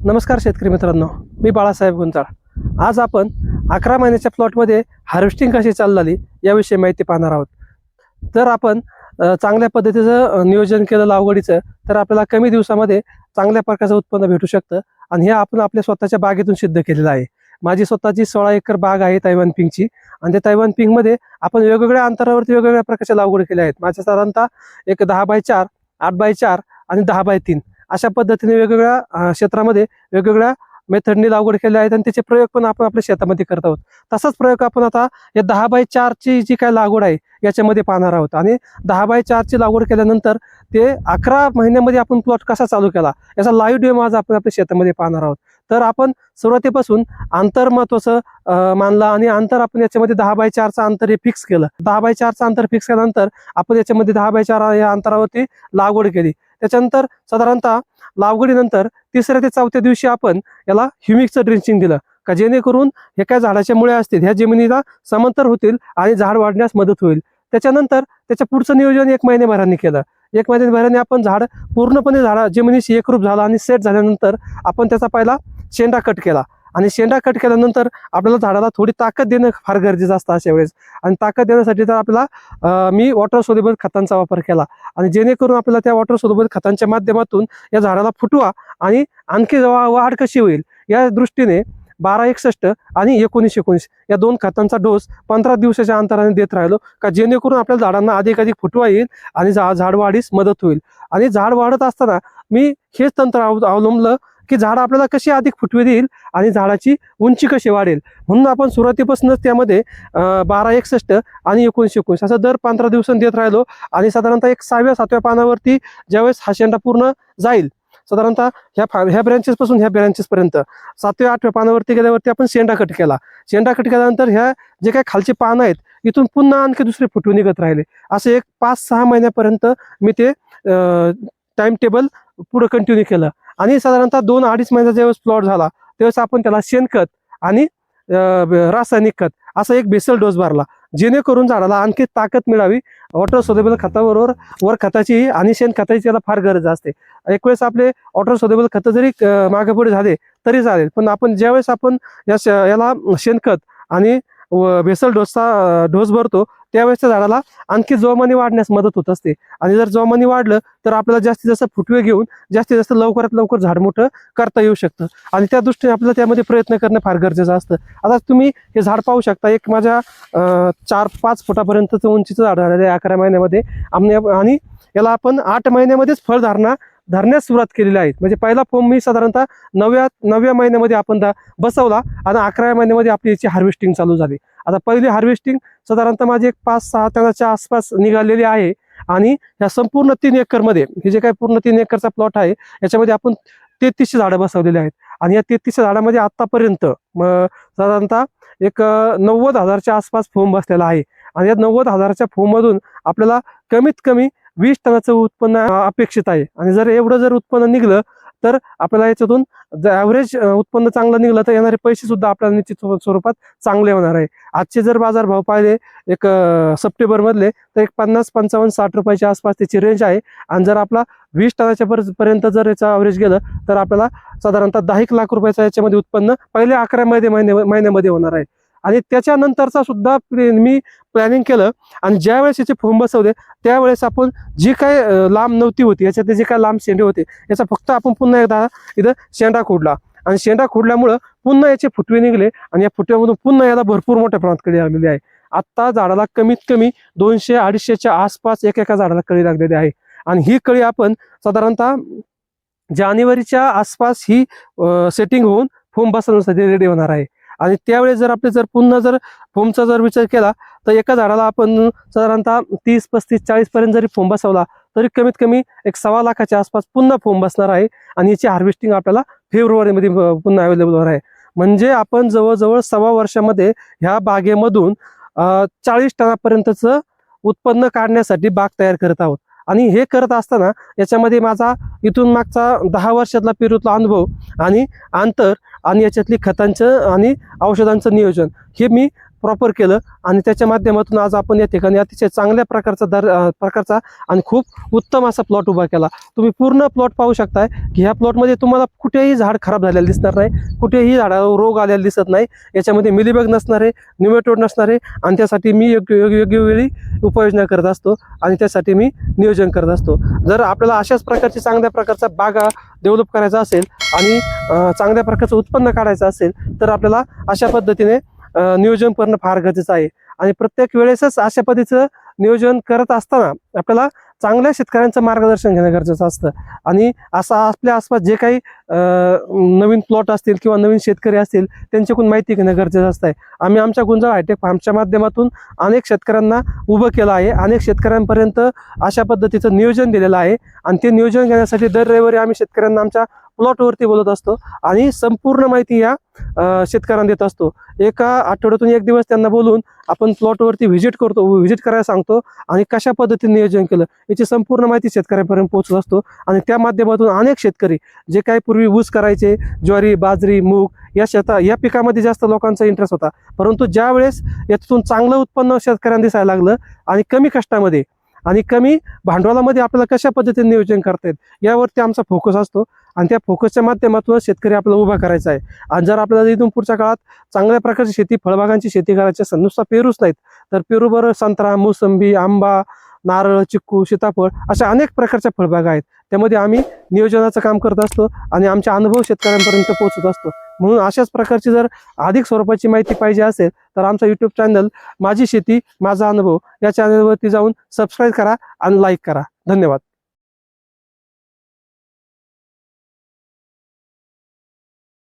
नमस्कार शेतकरी मित्रांनो मी बाळासाहेब गुंजाळ. आज आपण अकरा महिन्याच्या प्लॉटमध्ये हार्वेस्टिंग कशी चालू झाली याविषयी माहिती पाहणार आहोत. जर आपण चांगल्या पद्धतीचं नियोजन केलं लागवडीचं तर आपल्याला कमी दिवसामध्ये चांगल्या प्रकारचं उत्पन्न भेटू शकतं आणि हे आपण आपल्या स्वतःच्या बागेतून सिद्ध केलेलं आहे. माझी स्वतःची सोळा एकर बाग आहे तैवान पिंकची आणि त्या तैवान पिंकमध्ये आपण वेगवेगळ्या अंतरावरती वेगवेगळ्या प्रकारच्या लागवड केल्या आहेत. माझ्या साधारणतः एक दहा बाय चार आठ बाय चार आणि दहा बाय तीन. अशा पद्धतीने वेगवेगळ्या क्षेत्रामध्ये वेगवेगळ्या मेथडनी लागवड केली आहेत आणि त्याचे प्रयोग पण आपण आपल्या शेतामध्ये करत आहोत. तसाच प्रयोग आपण आता या दहा बाय चारची जी काय लागवड आहे याच्यामध्ये पाहणार आहोत. आणि दहा बाय चारची लागवड केल्यानंतर ते अकरा महिन्यामध्ये आपण प्लॉट कसा चालू केला याचा लाईव्ह डेमो आज आपण आपल्या शेतामध्ये पाहणार आहोत. तर आपण सुरुवातीपासून अंतर महत्वाचं मानला मानलं आणि अंतर आपण याच्यामध्ये दहा बाय चारचं अंतर हे फिक्स केलं. दहा बाय चारचं अंतर फिक्स केल्यानंतर आपण याच्यामध्ये दहा बाय चार या अंतरावरती लागवड केली. त्याच्यानंतर साधारणतः लागवडीनंतर तिसऱ्या ते चौथ्या दिवशी आपण याला ह्युमिकचं ड्रेंचिंग दिलं. का जेणेकरून हे काय झाडाच्या मुळे असतील ह्या जमिनीला समांतर होतील आणि झाड वाढण्यास मदत होईल. त्याच्यानंतर त्याच्या पुढचं नियोजन एक महिन्याभराने केलं. एक महिन्याभराने आपण झाड पूर्णपणे झाडा जमिनीशी एकरूप झाला आणि सेट झाल्यानंतर आपण त्याचा पहिला शेंडा कट केला. आणि शेंडा कट केल्यानंतर आपल्याला झाडाला थोडी ताकद देणं फार गरजेचं असतं अशा वेळेस. आणि ताकद देण्यासाठी तर आपल्याला मी वॉटर सोलेबल खतांचा वापर केला. आणि जेणेकरून आपल्याला त्या वॉटर सोलेबल खतांच्या माध्यमातून या झाडाला फुटवा आणि आणखी वाढ कशी होईल? या दृष्टीने बारा एकसष्ट आणि एकोणीस एकोणीस या दोन खतांचा डोस पंधरा दिवसाच्या अंतराने देत राहिलो. का जेणेकरून आपल्या झाडांना अधिक अधिक फुटवा येईल आणि झा- झाड वाढीस मदत होईल. आणि झाड वाढत असताना मी हेच तंत्र अव- अवलंबलं की झाड आपल्याला कशी अधिक फुटवे देईल आणि झाडाची उंची कशी वाढेल? म्हणून आपण सुरुवातीपासूनच त्यामध्ये बारा एकसष्ट आणि एकोणीसशे एकोणीस असं दर पंधरा दिवसांनी देत राहिलो आणि साधारणतः एक सहाव्या सातव्या पानावरती ज्यावेळेस हा शेंडा पूर्ण जाईल साधारणतः ह्या फा- ह्या ब्रँचेसपासून ह्या ब्रँचेसपर्यंत सातव्या आठव्या पानावरती गेल्यावरती आपण शेंडा कट केला. शेंडा कट केल्यानंतर ह्या जे काही खालचे पानं आहेत इथून पुन्हा आणखी दुसरे फुटवे निघत राहिले. असं एक पाच सहा महिन्यापर्यंत मी ते टाइम टेबल पुढं कंटिन्यू केलं. आणि साधारणतः दोन अडीच महिन्याचा ज्यावेळेस प्लॉट झाला त्यावेळेस आपण त्याला शेणखत आणि रासायनिक खत असा एक बेसल डोस भरला. जेणेकरून झाडाला आणखी ताकद मिळावी. वॉटर सोलेबल खताबरोबर वर खताची आणि शेण खताची त्याला फार गरज असते. एक वेळेस आपले वॉटर सोलेबल खतं जरी मागे पुढे झाले तरी चालेल. पण आपण ज्यावेळेस आपण या याला शेणखत आणि बेसल डोसचा डोस भरतो त्यावेळेस त्या झाडाला आणखी जोमाने वाढण्यास मदत होत असते. आणि जर जोमाने वाढलं तर आपल्याला जास्तीत जास्त फुटवे घेऊन जास्तीत जास्त लवकरात लवकर झाड मोठं करता येऊ शकतं. आणि त्या दृष्टीने आपल्याला त्यामध्ये प्रयत्न करणं फार गरजेचं असतं. आता तुम्ही हे झाड पाहू शकता एक माझ्या चार पाच फुटापर्यंतचं उंचीचं झाड झालेलं आहे अकरा महिन्यामध्ये. आम्ही आणि याला आपण आठ महिन्यामध्येच फळधारणा धरण्यास सुरुवात केलेली आहे म्हणजे पहिला फोम मी साधारणतः नव्या नवव्या महिन्यामध्ये आपण बसवला आणि अकराव्या महिन्यामध्ये आपली याची हार्वेस्टिंग चालू झाली. आता पहिली हार्वेस्टिंग साधारणतः माझी एक पाच सहा टनाच्या आसपास निघालेली आहे आणि ह्या संपूर्ण तीन एकरमध्ये हे जे काही पूर्ण तीन एकरचा प्लॉट आहे याच्यामध्ये आपण तेहतीसशे झाडं बसवलेली आहेत. आणि या तेहतीसशे झाडामध्ये आतापर्यंत साधारणतः एक नव्वद हजारच्या आसपास फोम बसलेला आहे. आणि या नव्वद हजारच्या फोममधून आपल्याला कमीत कमी वीस टनाचं उत्पन्न अपेक्षित आहे. आणि जर एवढं जर उत्पन्न निघलं तर आपल्याला याच्यातून ॲव्हरेज उत्पन्न चांगलं निघलं तर येणारे पैसे सुद्धा आपल्याला निश्चित स्वरूपात चांगले होणार आहे. आजचे जर बाजार भाव पाहिले एक अं, सप्टेंबर मधले तर एक पन्नास पंचावन्न साठ रुपयाच्या आसपास त्याची रेंज आहे. आणि जर आपला वीस टनाच्या पर्यंत जर याचा ॲव्हरेज गेलं तर आपल्याला साधारणतः दहा एक लाख रुपयाचं याच्यामध्ये उत्पन्न पहिले अकरा महिने महिन्यामध्ये होणार आहे. आणि त्याच्यानंतरचा सुद्धा मी प्लॅनिंग केलं. आणि ज्या वेळेस याचे फोम बसवले त्यावेळेस आपण जी काय लांब नव्हती होती याच्यातले जे काय लांब शेंडे होते याचा फक्त आपण पुन्हा एकदा इथं शेंडा खोडला आणि शेंडा खोडल्यामुळं पुन्हा याचे फुटवे निघले आणि या फुटव्यामधून पुन्हा याला भरपूर मोठ्या प्रमाणात कळी लागलेली आहे. आत्ता झाडाला कमीत कमी दोनशे अडीचशेच्या आसपास एका एका झाडाला कळी लागलेली आहे. आणि ही कळी आपण साधारणतः जानेवारीच्या आसपास ही सेटिंग होऊन फोम बसवण्यासाठी रेडी होणार आहे. आणि त्यावेळेस जर आपले जर पुन्हा जर फोमचा जर विचार केला तर एका झाडाला आपण साधारणतः तीस पस्तीस चाळीस पर्यंत जरी फोम बसवला तरी कमीत कमी एक सव्वा लाखाच्या आसपास पुन्हा फोम बसणार आहे आणि याची हार्वेस्टिंग आपल्याला फेब्रुवारीमध्ये पुन्हा अवेलेबल होणार आहे. म्हणजे आपण जवळजवळ सव्वा वर्षामध्ये ह्या बागेमधून चाळीस टनापर्यंतचं उत्पन्न काढण्यासाठी बाग तयार करत आहोत. आणि हे करत असताना याच्यामध्ये माझा इथून मागचा दहा वर्षातला पेरूतला अनुभव आणि अंतर आणि याच्यातली खतांचं आणि औषधांचं नियोजन. हे मी प्रॉपर केलं आणि त्याच्या माध्यमातून आज आपण या ठिकाणी अतिशय चांगल्या प्रकारचा दर प्रकारचा आणि खूप उत्तम असा प्लॉट उभा केला. तुम्ही पूर्ण प्लॉट पाहू शकताय की ह्या प्लॉटमध्ये तुम्हाला कुठेही झाड खराब झालेलं दिसणार नाही कुठेही झाडावर रोग आलेला दिसत नाही. याच्यामध्ये मिलीबग नसणार आहे निमेटोड नसणार आहे आणि त्यासाठी मी योग्य योग्य योग्य वेळी उपाययोजना करत असतो आणि त्यासाठी मी नियोजन करत असतो. जर आपल्याला अशाच प्रकारची चांगल्या प्रकारचा बागा डेव्हलप करायचा असेल आणि चांगल्या प्रकारचं उत्पन्न काढायचं असेल तर आपल्याला अशा पद्धतीने नियोजन करणं फार गरजेचं आहे. आणि प्रत्येक वेळेसच अशा पद्धतीचं नियोजन करत असताना आपल्याला चांगल्या शेतकऱ्यांचं मार्गदर्शन घेणं गरजेचं असतं. आणि असा आपल्या आसपास जे काही नवीन प्लॉट असतील किंवा नवीन शेतकरी असतील त्यांच्याकडून माहिती घेणं गरजेचं असतं. आहे आम्ही आमच्या गुंजाळ हायटेक फार्मच्या माध्यमातून अनेक शेतकऱ्यांना उभं केलं आहे. अनेक शेतकऱ्यांपर्यंत अशा पद्धतीचं नियोजन दिलेलं आहे. आणि ते नियोजन घेण्यासाठी दर रविवारी आम्ही शेतकऱ्यांना आमच्या प्लॉटवरती बोलत असतो. आणि संपूर्ण माहिती या शेतकऱ्यांना देत असतो. एका आठवड्यातून एक दिवस त्यांना बोलून आपण प्लॉटवरती व्हिजिट करतो व्हिजिट करायला सांगतो आणि कशा पद्धतीने नियोजन केलं याची संपूर्ण माहिती शेतकऱ्यांपर्यंत पोहोचत असतो आणि त्या माध्यमातून अनेक शेतकरी जे काही पूर्वी ऊस करायचे ज्वारी बाजरी मूग या शेता या पिकामध्ये जास्त लोकांचा इंटरेस्ट होता. परंतु ज्यावेळेस यातून चांगलं उत्पन्न शेतकऱ्यांना दिसायला लागलं आणि कमी कष्टामध्ये आणि कमी भांडवलामध्ये आपल्याला कशा पद्धतीने नियोजन करता येत यावरती आमचा फोकस असतो. आणि त्या फोकसच्या माध्यमातून शेतकरी आपल्याला उभा करायचा आहे. आणि जर आपल्याला इथून पुढच्या काळात चांगल्या प्रकारची शेती फळबागांची शेती करायची असेल नुसता पेरूच नाहीत तर पेरूबरोबर संत्रा मोसंबी आंबा नारळ चिक्कू सीताफळ अशा अनेक प्रकारच्या फळबागा आहेत. त्यामध्ये आम्ही नियोजनाचं काम करत असतो आणि आमचे अनुभव शेतकऱ्यांपर्यंत पोहोचत असतो. म्हणून अशाच प्रकारची जर अधिक स्वरूपाची माहिती पाहिजे असेल तर आमचा यूट्यूब चॅनल माझी शेती माझा अनुभव या चॅनलवरती जाऊन सबस्क्राईब करा आणि लाईक करा. धन्यवाद.